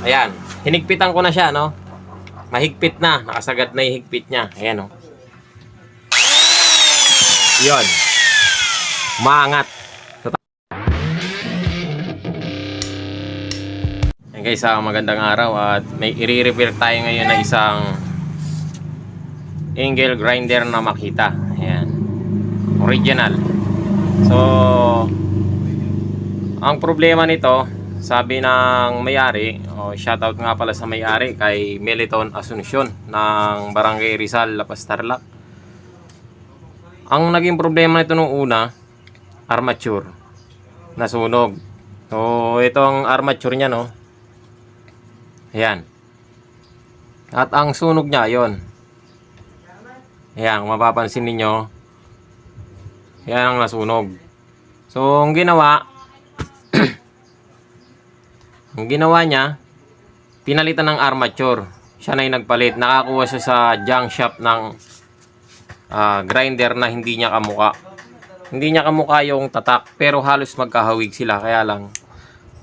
Ayan. Hinigpitan ko na siya, no? Mahigpit na. Nakasagad na yung higpit niya. Ayan, no? Yun. Maangat. Ayan guys, ah, magandang araw at may i-repair tayo ngayon na isang angle grinder na makita. Ayan. Original. So, ang problema nito, sabi ng may-ari, oh, shoutout nga pala sa may-ari kay Meliton Asuncion ng Barangay Rizal, Lapas Tarlac. Ang naging problema nito nung una, armature. Nasunog. So, itong armature niya, no? Ayan. At ang sunog niya, yon. Ayan, mapapansin ninyo, yan ang nasunog. So, ang ginawa, ang ginawa niya, pinalitan ng armature. Siya na yung nagpalit. Nakakuha siya sa junk shop ng ah, grinder na hindi niya kamuka. Hindi niya kamuka yung tatak, pero halos magkahawig sila. Kaya lang,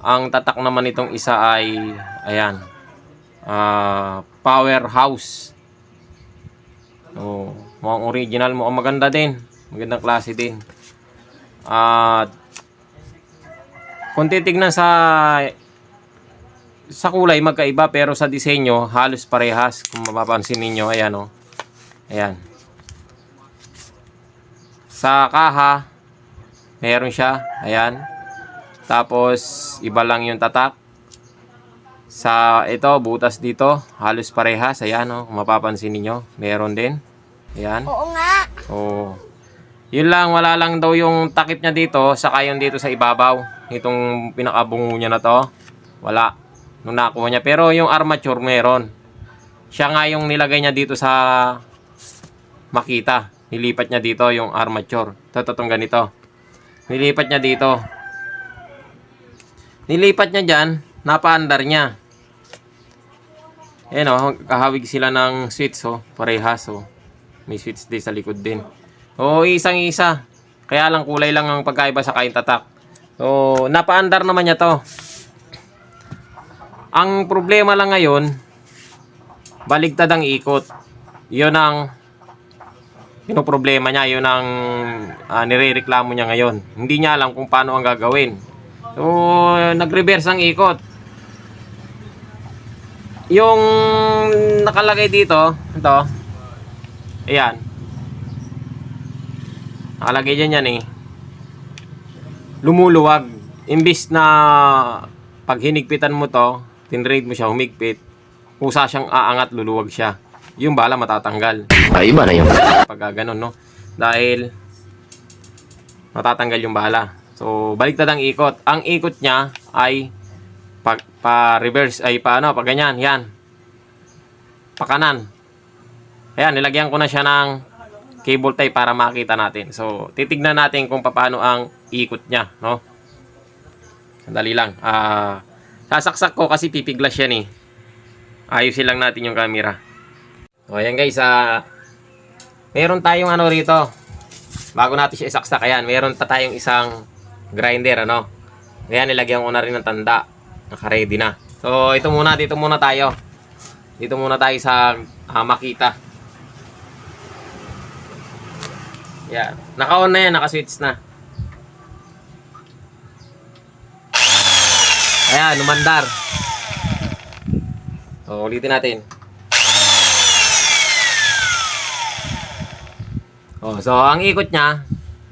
ang tatak naman itong isa ay, ayan, ah, powerhouse. Oh, mukhang original, mukhang maganda din. Magandang klase din. At kung titignan sa sa kulay magkaiba pero sa disenyo halos parehas kung mapapansin ninyo ayan oh. Ayan. Sa kaha meron siya, ayan. Tapos iba lang yung tatak. Sa ito butas dito halos parehas, ayan oh, kung mapapansin ninyo, meron din. Ayan. Oo nga. Oo. Yun lang, wala lang daw yung takip niya dito, saka yung dito sa ibabaw. Itong pinakabungo niya na to, wala. Nung nakuha niya. Pero yung armature meron. Siya nga yung nilagay niya dito sa makita. Nilipat niya dito yung armature. Ito, itong ganito. Nilipat niya dito. Nilipat niya dyan, napaandar niya. Ayan o, kahawig sila ng switch oh, parehas oh. May switch din sa likod din. O, isang isa. Kaya lang kulay lang ang pagkaiba sa kain tatak. So, napaandar naman niya to. Ang problema lang ngayon, baligtad ang ikot. Yun ang yun ang problema niya, yun ang uh, nirereklamo niya ngayon. Hindi niya alam kung paano ang gagawin. So, nag-reverse ang ikot. Yung nakalagay dito, ito, ayan, Nakalagay dyan yan eh. Lumuluwag. Imbis na pag hinigpitan mo to, tinrade mo siya, humigpit, kusa siyang aangat, luluwag siya. Yung bala matatanggal. Ay, iba na yun. Pag ganun, no? Dahil matatanggal yung bala. So, baliktad ang ikot. Ang ikot niya ay pag pa reverse ay pa ano, pag ganyan, yan. Pa kanan. Ayan, nilagyan ko na siya ng cable tie para makita natin. So, titignan natin kung paano ang ikot niya, no? Sandali lang. Ah, sasaksak ko kasi pipiglas yan eh. Ayusin lang natin yung camera. O, ayan guys, ah, meron tayong ano rito. Bago natin siya isaksak, ayan, meron pa tayong isang grinder, ano? Ayan, nilagyan ko na rin ng tanda. Naka-ready na. So, ito muna, dito muna tayo. Dito muna tayo sa ah, makita. Yan. Naka-on na yan, naka-switch na. Ayan, umandar. So, ulitin natin. Oh, so ang ikot niya,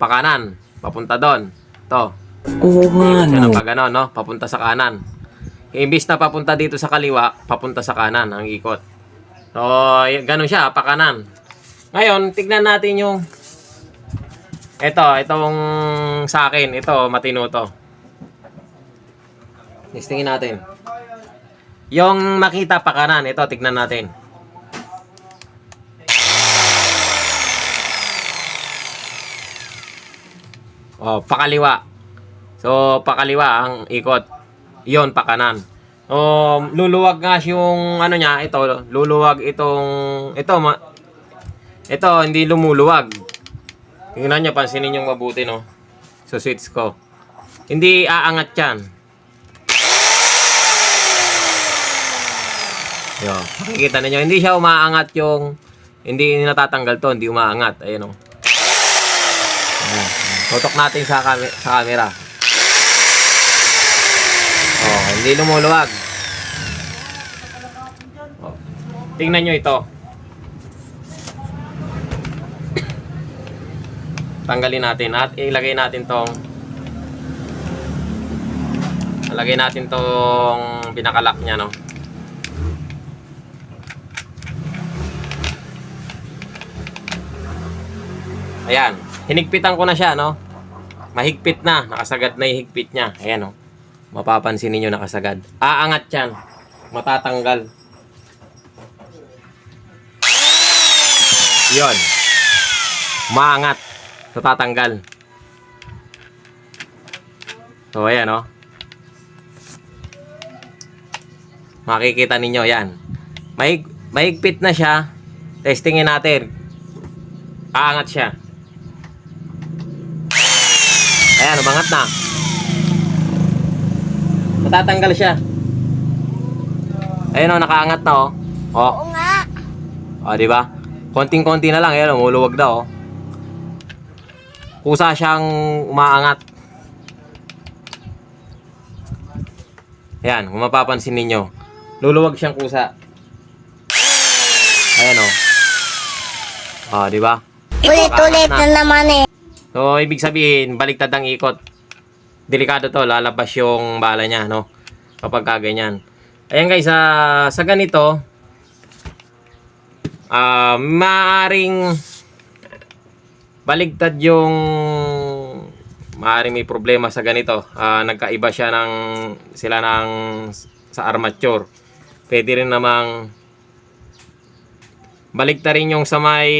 pa kanan, papunta doon. To. Oo nga, no. ng pa ganon, no? Papunta sa kanan. Imbis na papunta dito sa kaliwa, papunta sa kanan ang ikot. So, ganun siya, pa kanan. Ngayon, tignan natin yung ito, itong sa akin, ito, matino to. Next tingin natin. Yung makita pa kanan, ito, tignan natin. Oh, pakaliwa. So, pakaliwa ang ikot. Yon pa kanan. Oh, luluwag nga yung ano niya, ito, luluwag itong ito ma ito hindi lumuluwag. Tingnan niyo, pansinin niyo mabuti no. So switch ko. Hindi aangat 'yan. Yo, makikita ninyo, hindi siya umaangat yung, hindi natatanggal to, hindi umaangat. Ayan o. Ayan. Tutok natin sa, kami, sa camera. Oh, hindi lumuluwag. Oh. Tingnan nyo ito. Tanggalin natin at ilagay natin tong Lagay natin tong pinakalak niya, no? Ayan. Hinigpitan ko na siya, no? Mahigpit na. Nakasagad na yung higpit niya. Ayan, no? Mapapansin ninyo nakasagad. Aangat yan. Matatanggal. Yon. Maangat. Tatatanggal. So, ayan, no? Makikita ninyo yan. Mahig, mahigpit na siya. Testingin natin. Aangat siya. Ayan, umangat na. Matatanggal siya. Ayun o, nakaangat na o. O, Oo nga. o di ba? Konting-konti na lang, ayan, umuluwag na o. Kusa siyang umaangat. Ayan, kung mapapansin ninyo. Luluwag siyang kusa. Ayan o. O, di ba? Ulit-ulit na naman eh. So, ibig sabihin, baliktad ang ikot. Delikado to, lalabas yung bala niya, no? Kapag kaganyan. Ayan guys, sa sa ganito, ah maaring baligtad yung maaring may problema sa ganito. Ah, nagkaiba siya ng sila ng sa armature. Pwede rin namang baligtad rin yung sa may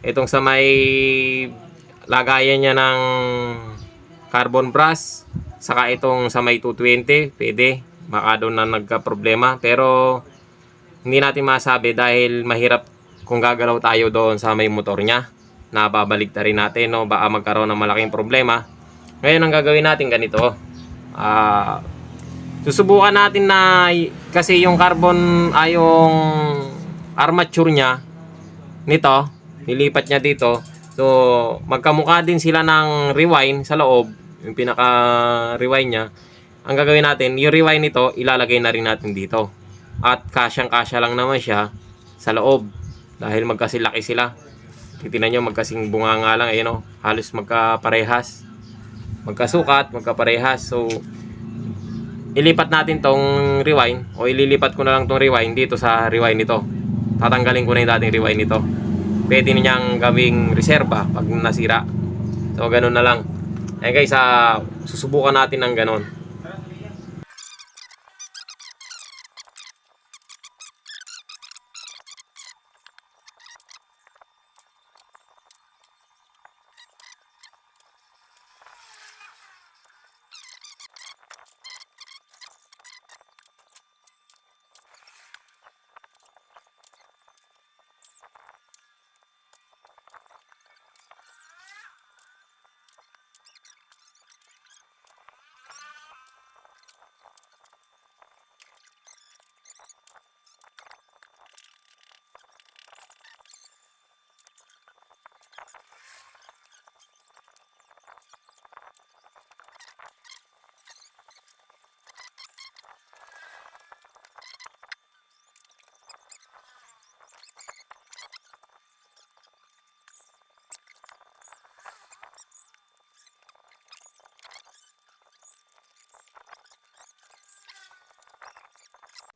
itong sa may lagayan niya ng carbon brass saka itong sa may 220 pwede. Baka doon na nagka-problema. Pero hindi natin masabi dahil mahirap kung gagalaw tayo doon sa may motor niya na babalik rin natin no? Baka magkaroon ng malaking problema. Ngayon ang gagawin natin ganito. Ah susubukan natin na kasi yung carbon ay yung armature niya nito nilipat niya dito. So magkamukha din sila ng rewind sa loob yung pinaka rewind niya. Ang gagawin natin yung rewind nito ilalagay na rin natin dito. At kasyang kasya lang naman siya sa loob. Dahil magkasilaki sila. Titignan nyo magkasing bunga nga lang ayun o halos magkaparehas. Magkasukat magkaparehas. So ilipat natin tong rewind o ililipat ko na lang tong rewind dito sa rewind nito. Tatanggalin ko na yung dating rewind nito pwede niyang gawing reserba pag nasira. So ganun na lang. Ayun guys ah, susubukan natin ng ganun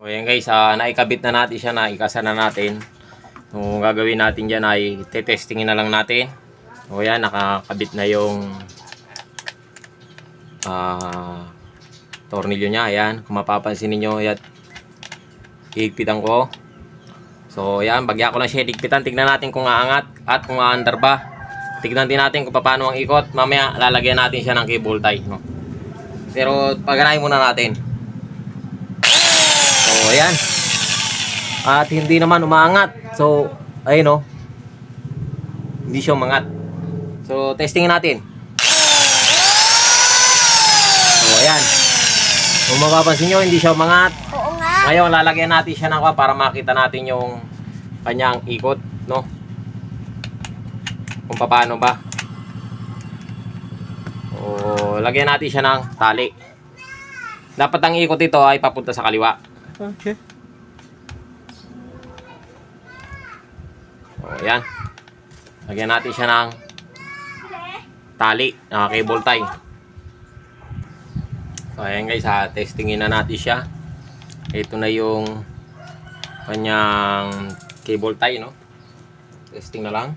O yan guys, ah, naikabit na natin siya, naikasa na natin. So, gagawin natin dyan ay tetestingin na lang natin. O yan, nakakabit na yung ah, tornilyo niya. Ayan, kung mapapansin ninyo, yan, higpitan ko. So, yan, bagya ko lang siya higpitan. Tignan natin kung aangat at kung aandar ba. Tignan din natin kung paano ang ikot. Mamaya, lalagyan natin siya ng cable tie. No? Pero, paganahin muna natin. So, ayan. At hindi naman umaangat. So, ayun oh. Hindi siya umangat. So, testingin natin. So, ayan. Kung mapapansin nyo, hindi siya umangat. Oo nga. Ngayon, lalagyan natin siya ng kwan para makita natin yung kanyang ikot, no? Kung paano ba. O, lagyan natin siya ng tali. Dapat ang ikot ito ay papunta sa kaliwa. Okay. O, yan. Lagyan natin siya ng tali, na cable tie. So, ayan guys, ha, testingin na natin siya. Ito na yung kanyang cable tie, no? Testing na lang.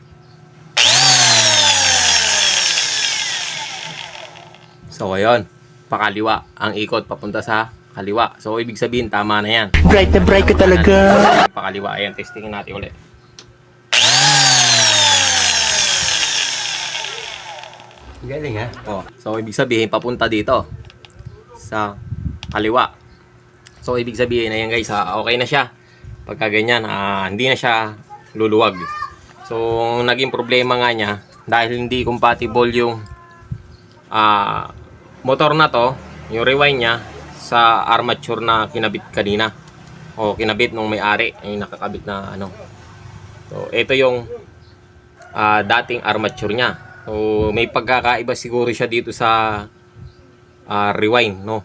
So, ayun. Pakaliwa. Ang ikot papunta sa kaliwa. So, ibig sabihin, tama na yan. Bright na bright ka talaga. Pakaliwa. Ayan, testingin natin ulit. Galing ha? Oh, so ibig sabihin papunta dito sa kaliwa. So ibig sabihin ayan guys, ah, okay na siya. Pagka ganyan, ah, hindi na siya luluwag. So ang naging problema nga niya dahil hindi compatible yung ah, motor na to, yung rewind niya sa armature na kinabit kanina o kinabit nung may-ari ay nakakabit na ano. So ito yung ah, dating armature niya. So, may pagkakaiba siguro siya dito sa ah, rewind, no?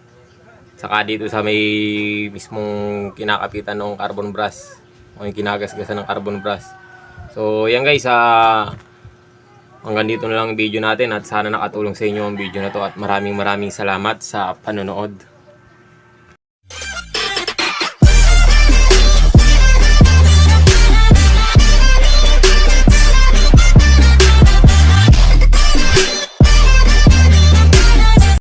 Saka dito sa may mismong kinakapitan ng carbon brush o yung kinagasgasan ng carbon brush. So, yan guys, ah hanggang dito na lang ang video natin at sana nakatulong sa inyo ang video na to at maraming maraming salamat sa panonood.